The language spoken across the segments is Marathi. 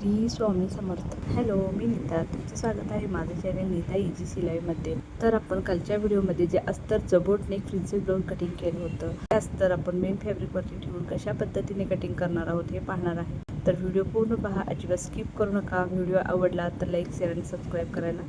श्री स्वामी समर्थ. हॅलो मी नीता. तुमचं स्वागत आहे माझं चॅनल नीता इजी सिलाईमध्ये तर आपण कालच्या व्हिडिओमध्ये जे अस्तर बोटनेक प्रिन्सेस ब्लाऊज कटिंग केलं होतं ते अस्तर आपण मेन फॅब्रिकवरती ठेवून कशा पद्धतीने कटिंग करणार आहोत हे पाहणार आहे. तर व्हिडिओ पूर्ण पहा अजिबात स्किप करू नका. व्हिडिओ आवडला तर लाईक शेअर आणि सबस्क्राईब करायला.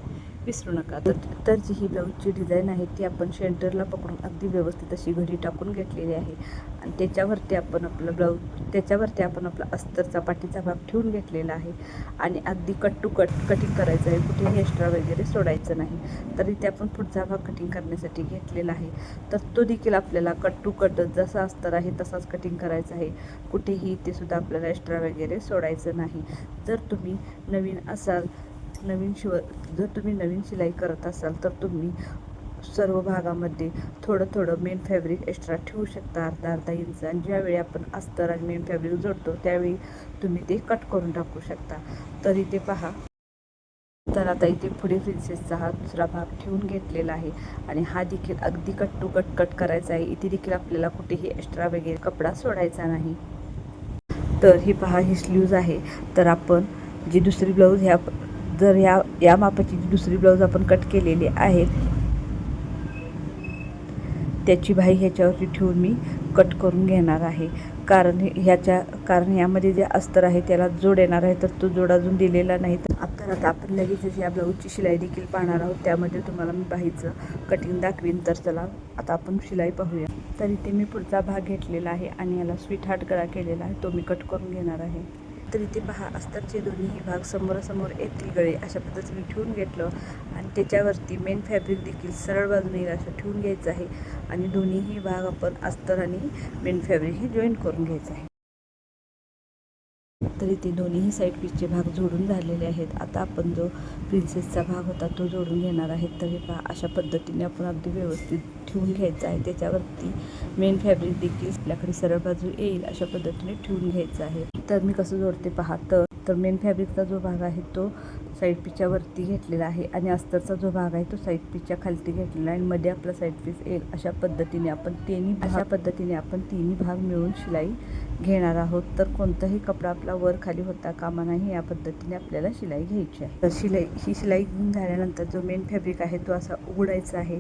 विसरू नका. तर तर जी ही ब्लाऊजची डिझाईन आहे ती आपण शेंटरला पकडून अगदी व्यवस्थित अशी घडी टाकून घेतलेली आहे. आणि त्याच्यावरती आपण आपलं ब्लाऊज त्याच्यावरती आपण आपला अस्तरचा पाठीचा भाग ठेवून घेतलेला आहे. आणि अगदी कट टू कट कटिंग करायचं आहे कुठेही एक्स्ट्रा वगैरे सोडायचं नाही. तर इथे आपण पुढचा भाग कटिंग करण्यासाठी घेतलेला आहे. तर तो देखील आपल्याला कट टू कट जसा अस्तर आहे तसाच कटिंग करायचा आहे. कुठेही ते सुद्धा आपल्याला एक्स्ट्रा वगैरे सोडायचं नाही. जर तुम्ही नवीन असाल नवीन शिव जर तुम्ही नवीन शिलाई करत असाल तर तुम्ही सर्व भागामध्ये थोडं थोडं मेन फॅब्रिक एक्स्ट्रा ठेवू शकता अर्धा अर्धा इंच. आणि ज्यावेळी आपण अस्तर आणि मेन फॅब्रिक जोडतो त्यावेळी तुम्ही ते कट करून टाकू शकता. तर इथे पहा. तर आता इथे पुढे प्रिन्सेसचा हा दुसरा भाग ठेवून घेतलेला आहे. आणि हा देखील अगदी कट टू कट कट करायचा आहे. इथे देखील आपल्याला कुठेही एक्स्ट्रा वगैरे कपडा सोडायचा नाही. तर ही पहा ही स्लीव्ज आहे. तर आपण जी दुसरी ब्लाऊज ह्या जर ह्या या मापाची जी दुसरी ब्लाऊज आपण कट केलेली आहे त्याची बाही ह्याच्यावरती ठेवून मी कट करून घेणार आहे. कारण ह्याच्या कारण यामध्ये जे अस्तर आहे त्याला जोड येणार आहे तर तो जोड अजून दिलेला नाही. तर आता आता आपण लगेचच या ब्लाऊजची शिलाई देखील पाहणार आहोत. त्यामध्ये तुम्हाला मी बाहीचं कटिंग दाखवीन. तर चला आता आपण शिलाई पाहूया. तर इथे मी पुढचा भाग घेतलेला आहे आणि याला स्वीट हार्ट गळा केलेला आहे. तो मी कट करून घेणार आहे. तर इथे पहा अस्तरचे दोन्ही भाग समोरासमोर येतील गळे अशा पद्धतीने ठेवून घेतलं. आणि त्याच्यावरती मेन फॅब्रिक देखील सरळ बाजूने येईल असं ठेवून घ्यायचं आहे. आणि दोन्हीही भाग आपण अस्तर आणि मेन फॅब्रिक हे जॉईन करून घ्यायचं आहे. तर इथे दोन्हीही साईड पीसचे भाग जोडून झालेले आहेत. आता आपण जो प्रिन्सेसचा भाग होता तो जोडून घेणार आहे तर हे पहा अशा पद्धतीने आपण अगदी व्यवस्थित ठेवून घ्यायचं आहे. त्याच्यावरती मेन फॅब्रिक देखील आपल्याकडे सरळ बाजू येईल अशा पद्धतीने ठेवून घ्यायचं आहे. तर मी कसं जोडते पहा तर तर मेन फॅब्रिकचा जो भाग आहे तो साईड पीसच्या वरती घेतलेला आहे आणि अस्तरचा जो भाग आहे तो साईड पीसच्या खालती घेतलेला आहे आणि मध्ये आपला साईड पीस येईल. अशा पद्धतीने आपण तिन्ही अशा पद्धतीने आपण तिन्ही भाग मिळून शिलाई घेणार आहोत तर कोणताही कपडा आपला वर खाली होता कामा नाही या पद्धतीने आपल्याला शिलाई घ्यायची आहे. तर शिलाई ही शिलाई घेऊन झाल्यानंतर जो मेन फॅब्रिक आहे तो असा उघडायचा आहे.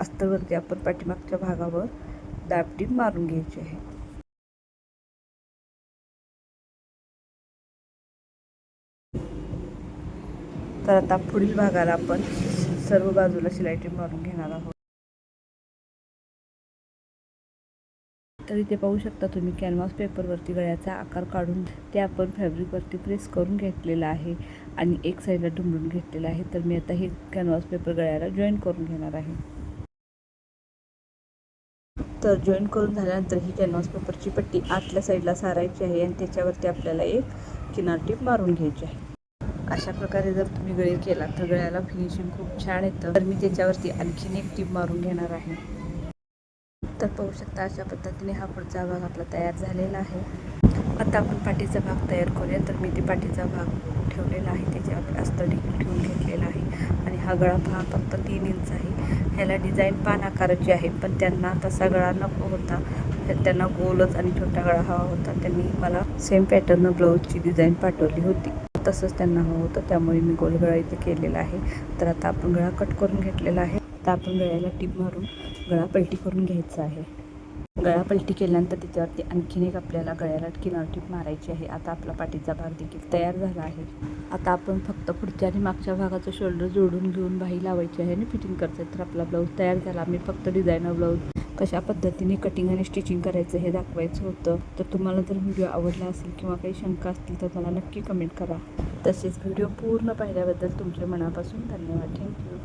अस्तरवरती आपण पाठीमागच्या भागावर दाबटी मारून घ्यायची आहे. तर आता पुढील भागाला आपण सर्व बाजूला शिलाई टीप मारून घेणार आहोत. तर इथे पाहू शकता तुम्ही. कॅनव्हास पेपरवरती गळ्याचा आकार काढून ते आपण फॅब्रिकवरती प्रेस करून घेतलेलं आहे आणि एक साईडला ढुंबून घेतलेलं आहे. तर मी आता हे कॅनव्हास पेपर गळ्याला जॉईन करून घेणार आहे. तर जॉईन करून झाल्यानंतर ही कॅनव्हास पेपरची पट्टी आतल्या साईडला सारायची आहे आणि त्याच्यावरती आपल्याला एक किनार टीप मारून घ्यायची आहे. अशा प्रकारे जर तुम्ही गळे केला तर गळ्याला फिनिशिंग खूप छान येतं. तर मी त्याच्यावरती आणखीन एक टीप मारून घेणार आहे. तर पाहू शकता अशा पद्धतीने हा पुढचा भाग आपला तयार झालेला आहे. आता आपण पाठीचा भाग तयार करूया. तर मी ते पाठीचा भाग ठेवलेला आहे. त्याच्यावर अस्तर देखील ठेवून घेतलेला आहे. आणि हा गळा भाग फक्त तीन इंच आहे. ह्याला डिझाईन पान आकाराची आहे पण त्यांना तसा गळा नको होता. त्यांना गोलच आणि छोटा गळा हवा होता. त्यांनी मला सेम पॅटर्न ब्लाऊजची डिझाईन पाठवली होती. तसंच त्यांना हवं होतं. त्यामुळे मी गोलगळा इथे केलेला आहे. तर आता आपण गळा कट करून घेतलेला आहे. आता आपण गळ्याला टीप मारून गळा पलटी करून घ्यायचा आहे. गळा पलटी केल्यानंतर त्याच्यावरती आणखीन एक आपल्याला गळ्याला किनार टीप मारायची आहे. आता आपला पाठीचा भाग देखील तयार झाला आहे. आता आपण फक्त पुढच्या आणि मागच्या भागाचं शोल्डर जोडून घेऊन बाही लावायची आहे आणि फिटिंग करायचं आहे. तर आपला ब्लाऊज तयार झाला. मी फक्त डिझायनर ब्लाऊज कशा पद्धतीने कटिंग आणि स्टिचिंग करायचं हे दाखवायचं होतं. तर तुम्हाला जर व्हिडिओ आवडला असेल किंवा काही शंका असतील तर मला नक्की कमेंट करा. तसेच व्हिडिओ पूर्ण पाहिल्याबद्दल तुमच्या मनापासून धन्यवाद. थँक्यू